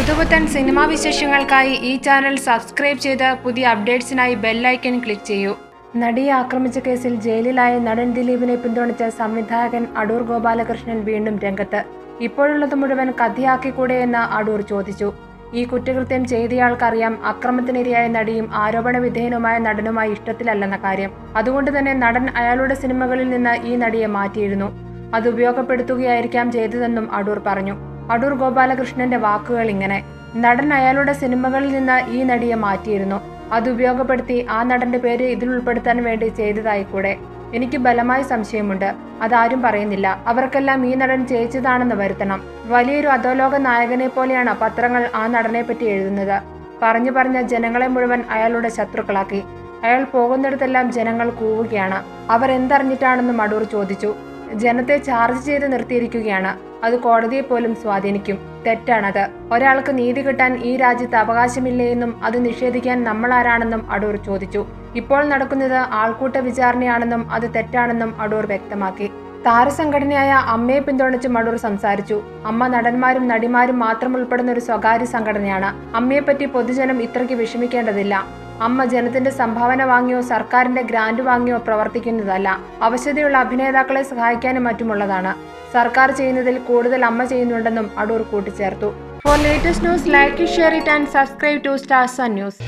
പുതുപുത്തൻ സിനിമാ വിശേഷങ്ങൾക്കായി ഈ channel subscribe ചെയ്ത് പുതിയ അപ്ഡേറ്റ്സിനായി ബെല്ലൈക്കൺ ക്ലിക്ക് ചെയ്യൂ. നടിയെ ആക്രമിച്ച കേസിൽ ജയിലിലായ നടൻ ദിലീപിനെ പിന്തുണച്ച സംവിധായകൻ അടൂർ ഗോപാലകൃഷ്ണൻ വീണ്ടും രംഗത്ത്. ഇപ്പോഴുള്ളത് മുഴുവൻ കഥയാക്കിക്കൂടെ എന്ന് അടൂർ ചോദിച്ചു. ഈ കുറ്റകൃത്യം ചെയ്തയാൾക്കറിയാം അക്രമത്തിനിരയായ നടിയും ആരോപണ വിധേയനുമായ നടനുമായി ഇഷ്ടത്തിലല്ലെന്ന കാര്യം. അതുകൊണ്ട് തന്നെ നടൻ അയാളുടെ സിനിമകളിൽ നിന്ന് ഈ നടിയെ മാറ്റിയിരുന്നു. അത് ഉപയോഗപ്പെടുത്തുകയായിരിക്കാം ചെയ്തതെന്നും അടൂർ പറഞ്ഞു. അടൂർ ഗോപാലകൃഷ്ണന്റെ വാക്കുകൾ ഇങ്ങനെ. നടൻ അയാളുടെ സിനിമകളിൽ നിന്ന് ഈ നടിയെ മാറ്റിയിരുന്നു. അത് ഉപയോഗപ്പെടുത്തി ആ നടന്റെ പേര് ഇതിൽ ഉൾപ്പെടുത്താൻ വേണ്ടി ചെയ്തതായി കൂടെ. എനിക്ക് ബലമായ സംശയമുണ്ട്. അതാരും പറയുന്നില്ല. അവർക്കെല്ലാം ഈ നടൻ ജയിച്ചതാണെന്ന് വരുത്തണം. വലിയൊരു അധോലോക നായകനെ പോലെയാണ് പത്രങ്ങൾ ആ നടനെ പറ്റി എഴുതുന്നത്. പറഞ്ഞു പറഞ്ഞ ജനങ്ങളെ മുഴുവൻ അയാളുടെ ശത്രുക്കളാക്കി. അയാൾ പോകുന്നിടത്തെല്ലാം ജനങ്ങൾ കൂവുകയാണ്. അവർ എന്തറിഞ്ഞിട്ടാണെന്നും അടൂർ ചോദിച്ചു. ജനത്തെ ചാർജ് ചെയ്ത് നിർത്തിയിരിക്കുകയാണ്. അത് കോടതിയെ പോലും സ്വാധീനിക്കും. തെറ്റാണത്. ഒരാൾക്ക് നീതി കിട്ടാൻ ഈ രാജ്യത്ത് അവകാശമില്ലേ എന്നും അത് നിഷേധിക്കാൻ നമ്മൾ ആരാണെന്നും അടൂർ ചോദിച്ചു. ഇപ്പോൾ നടക്കുന്നത് ആൾക്കൂട്ട വിചാരണയാണെന്നും അത് തെറ്റാണെന്നും അടൂർ വ്യക്തമാക്കി. താരസംഘടനയായ അമ്മയെ പിന്തുണച്ച് മടൂർ സംസാരിച്ചു. അമ്മ നടന്മാരും നടിമാരും മാത്രം ഉൾപ്പെടുന്ന ഒരു സ്വകാര്യ സംഘടനയാണ്. അമ്മയെപ്പറ്റി പൊതുജനം ഇത്രയ്ക്ക് വിഷമിക്കേണ്ടതില്ല. അമ്മ ജനത്തിന്റെ സംഭാവന വാങ്ങിയോ സർക്കാരിന്റെ ഗ്രാന്റ് വാങ്ങിയോ പ്രവർത്തിക്കുന്നതല്ല. അവശതയുള്ള അഭിനേതാക്കളെ സഹായിക്കാനും മറ്റുമുള്ളതാണ്. സർക്കാർ ചെയ്യുന്നതിൽ കൂടുതൽ അമ്മ ചെയ്യുന്നുണ്ടെന്നും അടൂർ കൂട്ടിച്ചേർത്തു. For latest news like share it and subscribe to stars news